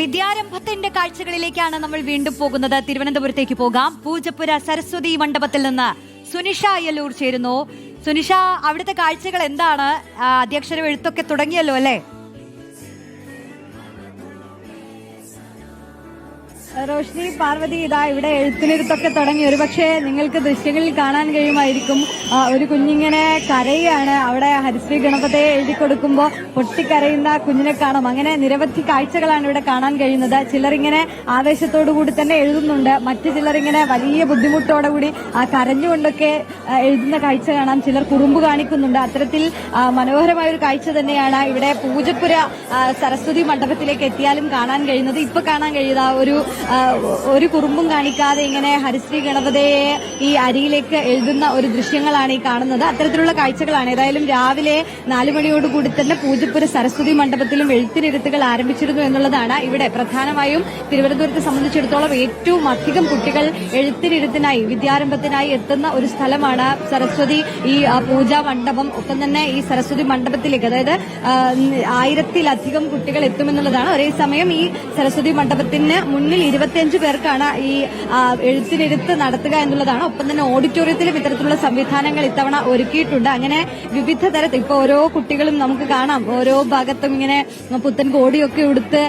വിദ്യാരംഭത്തിന്റെ കാഴ്ചകളിലേക്കാണ് നമ്മൾ വീണ്ടും പോകുന്നത്. തിരുവനന്തപുരത്തേക്ക് പോകാം. പൂജപ്പുര സരസ്വതി മണ്ഡപത്തിൽ നിന്ന് സുനിഷ അയ്യലൂർ ചേരുന്നു. സുനിഷ അവിടുത്തെ കാഴ്ചകൾ എന്താണ്? അധ്യക്ഷരം എഴുത്തൊക്കെ തുടങ്ങിയല്ലോ അല്ലേ? റോഷ്നി പാർവതി ഇതാ ഇവിടെ എഴുത്തിനിരുത്തൊക്കെ തുടങ്ങി. ഒരുപക്ഷെ നിങ്ങൾക്ക് ദൃശ്യങ്ങളിൽ കാണാൻ കഴിയുമായിരിക്കും. ഒരു കുഞ്ഞിങ്ങനെ കരയുകയാണ് അവിടെ ഹരിശ്രീ ഗണപതയെ എഴുതി കൊടുക്കുമ്പോൾ പൊട്ടിക്കരയുന്ന കുഞ്ഞിനെ കാണും. അങ്ങനെ നിരവധി കാഴ്ചകളാണ് ഇവിടെ കാണാൻ കഴിയുന്നത്. ചിലരിങ്ങനെ ആവേശത്തോടു കൂടി തന്നെ എഴുതുന്നുണ്ട്. മറ്റു ചിലരിങ്ങനെ വലിയ ബുദ്ധിമുട്ടോടെ കൂടി ആ, കരഞ്ഞുകൊണ്ടൊക്കെ എഴുതുന്ന കാഴ്ച കാണാം. ചിലർ കുറുമ്പ് കാണിക്കുന്നുണ്ട്. അത്തരത്തിൽ മനോഹരമായ ഒരു കാഴ്ച തന്നെയാണ് ഇവിടെ പൂജപ്പുര സരസ്വതി മണ്ഡപത്തിലേക്ക് എത്തിയാലും കാണാൻ കഴിയുന്നത്. ഇപ്പൊ കാണാൻ കഴിയുന്ന ഒരു ഒരു കുറുമ്പും കാണിക്കാതെ ഇങ്ങനെ ഹരിശ്രീ ഗണപതയെ ഈ അരിയിലേക്ക് എഴുതുന്ന ഒരു ദൃശ്യങ്ങളാണ് ഈ കാണുന്നത്. അത്തരത്തിലുള്ള കാഴ്ചകളാണ്. ഏതായാലും രാവിലെ നാലു മണിയോടുകൂടി തന്നെ പൂജപ്പുര സരസ്വതി മണ്ഡപത്തിലും എഴുത്തിനിരുത്തുകൾ ആരംഭിച്ചിരുന്നു എന്നുള്ളതാണ് ഇവിടെ പ്രധാനമായും തിരുവനന്തപുരത്തെ സംബന്ധിച്ചിടത്തോളം ഏറ്റവും അധികം കുട്ടികൾ എഴുത്തിനിരുത്തിനായി വിദ്യാരംഭത്തിനായി എത്തുന്ന ഒരു സ്ഥലമാണ് സരസ്വതി ഈ പൂജാ മണ്ഡപം. ഒപ്പം തന്നെ ഈ സരസ്വതി മണ്ഡപത്തിലേക്ക് അതായത് ആയിരത്തിലധികം കുട്ടികൾ എത്തുമെന്നുള്ളതാണ്. ഒരേ സമയം ഈ സരസ്വതി മണ്ഡപത്തിന് മുന്നിൽ ഇരുപത്തിയഞ്ച് പേർക്കാണ് ഈ എഴുത്തിനിരുത്ത് നടത്തുക എന്നുള്ളതാണ്. ഒപ്പം തന്നെ ഓഡിറ്റോറിയത്തിലും ഇത്തരത്തിലുള്ള സംവിധാനങ്ങൾ ഇത്തവണ ഒരുക്കിയിട്ടുണ്ട്. അങ്ങനെ വിവിധ തരത്തിൽ ഇപ്പൊ ഓരോ കുട്ടികളും നമുക്ക് കാണാം. ഓരോ ഭാഗത്തും ഇങ്ങനെ പുത്തൻ കോടിയൊക്കെ ഉടുത്ത്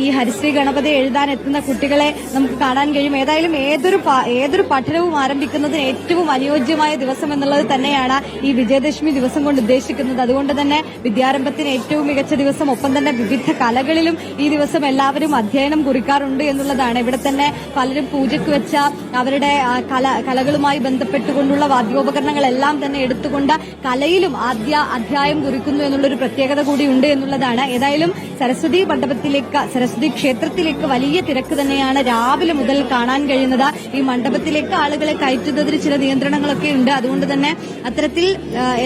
ഈ ഹരിശ്രീ ഗണപതി എഴുതാൻ എത്തുന്ന കുട്ടികളെ നമുക്ക് കാണാൻ കഴിയും. ഏതായാലും ഏതൊരു ഏതൊരു പഠനവും ആരംഭിക്കുന്നതിന് ഏറ്റവും അനുയോജ്യമായ ദിവസം എന്നുള്ളത് തന്നെയാണ് ഈ വിജയദശമി ദിവസം കൊണ്ട് ഉദ്ദേശിക്കുന്നത്. അതുകൊണ്ട് തന്നെ വിദ്യാരംഭത്തിന് ഏറ്റവും മികച്ച ദിവസം. ഒപ്പം തന്നെ വിവിധ കലകളിലും ഈ ദിവസം എല്ലാവരും അധ്യയനം കുറിക്കാറുണ്ട് എന്നുള്ളതാണ് ഇവിടെ തന്നെ പലരും പൂജയ്ക്ക് വെച്ച അവരുടെ കല കലകളുമായി ബന്ധപ്പെട്ടുകൊണ്ടുള്ള വാദ്യോപകരണങ്ങളെല്ലാം തന്നെ എടുത്തുകൊണ്ട് കലയിലും ആദ്യ അധ്യായം കുറിക്കുന്നു എന്നുള്ളൊരു പ്രത്യേകത കൂടിയുണ്ട് എന്നുള്ളതാണ്. ഏതായാലും സരസ്വതി മണ്ഡപത്തിലേക്ക് സരസ്വതി ക്ഷേത്രത്തിലേക്ക് വലിയ തിരക്ക് തന്നെയാണ് രാവിലെ മുതൽ കാണാൻ കഴിയുന്നത്. ഈ മണ്ഡപത്തിലേക്ക് ആളുകളെ കയറ്റുന്നതിന് ചില നിയന്ത്രണങ്ങളൊക്കെ ഉണ്ട്. അതുകൊണ്ട് തന്നെ അത്തരത്തിൽ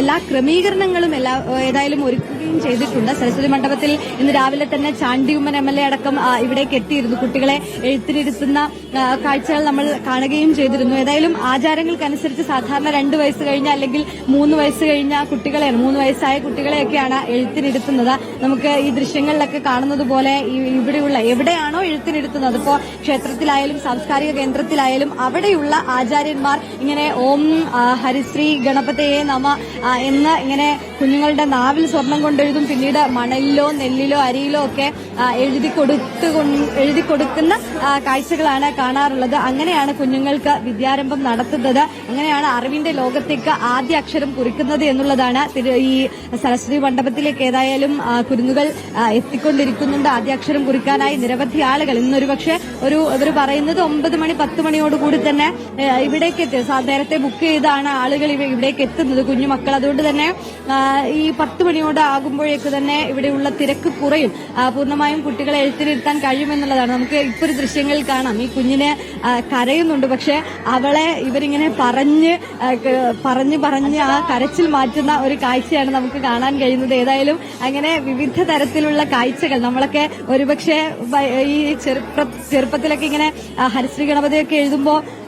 എല്ലാ ക്രമീകരണങ്ങളും എല്ലാ ഏതായാലും ഒരുക്കുകയും ചെയ്തിട്ടുണ്ട്. സരസ്വതി മണ്ഡപത്തിൽ ഇന്ന് രാവിലെ തന്നെ ചാണ്ടിയുമ്മൻ എം എൽ എ അടക്കം ഇവിടേക്ക് എത്തിയിരുന്നു കുട്ടികളെ എഴുത്തിനിരുത്തുന്ന കാഴ്ചകൾ നമ്മൾ കാണുകയും ചെയ്തിരുന്നു. ഏതായാലും ആചാരങ്ങൾക്കനുസരിച്ച് സാധാരണ രണ്ട് വയസ്സ് കഴിഞ്ഞ അല്ലെങ്കിൽ മൂന്ന് വയസ്സ് കഴിഞ്ഞ കുട്ടികളെയാണ് മൂന്ന് വയസ്സായ കുട്ടികളെയൊക്കെയാണ് എഴുത്തിനിരുത്തുന്നത് നമുക്ക് ഈ ദൃശ്യങ്ങളിലൊക്കെ കാണുന്നത് പോലെ ഇവിടെയുള്ള എവിടെയാണോ എഴുത്തിനിരുത്തുന്നത് ഇപ്പോ ക്ഷേത്രത്തിലായാലും സാംസ്കാരിക കേന്ദ്രത്തിലായാലും അവിടെയുള്ള ആചാര്യന്മാർ ഇങ്ങനെ ഓം ഹരിശ്രീ ഗണപതയെ നമ എന്ന് ഇങ്ങനെ കുഞ്ഞുങ്ങളുടെ നാവിൽ സ്വർണം കൊണ്ടെഴുതും പിന്നീട് മണലിലോ നെല്ലിലോ അരിയിലോ ഒക്കെ എഴുതി കൊടുത്തു എഴുതി കൊടുക്കുന്ന കാഴ്ചകളാണ് കാണാറുള്ളത്. അങ്ങനെയാണ് കുഞ്ഞുങ്ങൾക്ക് വിദ്യാരംഭം നടത്തുന്നത്. അങ്ങനെയാണ് അറിവിന്റെ ലോകത്തേക്ക് ആദ്യ അക്ഷരം കുറിക്കുന്നത് എന്നുള്ളതാണ്. ഈ സരസ്വതി മണ്ഡപത്തിലേക്ക് ഏതായാലും കുരുന്നുകൾ എത്തിക്കൊണ്ടിരിക്കുന്നുണ്ട്. എത്തിക്കൊണ്ടിരിക്കുന്നുണ്ട് ആദ്യാക്ഷരം കുറിക്കാനായി നിരവധി ആളുകൾ. ഇന്നൊരു പക്ഷേ ഒരു ഇവർ പറയുന്നത് ഒമ്പത് മണി പത്ത് മണിയോടുകൂടി തന്നെ ഇവിടേക്ക് എത്തി. നേരത്തെ ബുക്ക് ചെയ്താണ് ആളുകൾ ഇവിടേക്ക് എത്തുന്നത് കുഞ്ഞുമക്കൾ അതുകൊണ്ട് തന്നെ ഈ പത്ത് മണിയോട് ആകുമ്പോഴേക്ക് തന്നെ ഇവിടെയുള്ള തിരക്ക് കുറയും. പൂർണമായും കുട്ടികളെ എഴുത്തിനിരുത്താൻ കഴിയുമെന്നുള്ളതാണ്. നമുക്ക് ഇപ്പോൾ ഒരു ദൃശ്യങ്ങളിൽ കാണാം. ഈ കുഞ്ഞിനെ കരയുന്നുണ്ട്. പക്ഷെ അവളെ ഇവരിങ്ങനെ പറഞ്ഞ് പറഞ്ഞ് പറഞ്ഞ് ആ കരച്ചിൽ മാറ്റുന്ന ഒരു കാഴ്ചയാണ് നമുക്ക് കാണാൻ കഴിയുന്നത്. ഏതായാലും അങ്ങനെ വിവിധ തരത്തിലുള്ള കാഴ്ചകൾ നമ്മളൊക്കെ ഒരുപക്ഷെ ഈ ചെറുപ്പ ചെറുപ്പത്തിലൊക്കെ ഇങ്ങനെ ഹരിശ്രീ ഗണപതിയൊക്കെ എഴുതുമ്പോൾ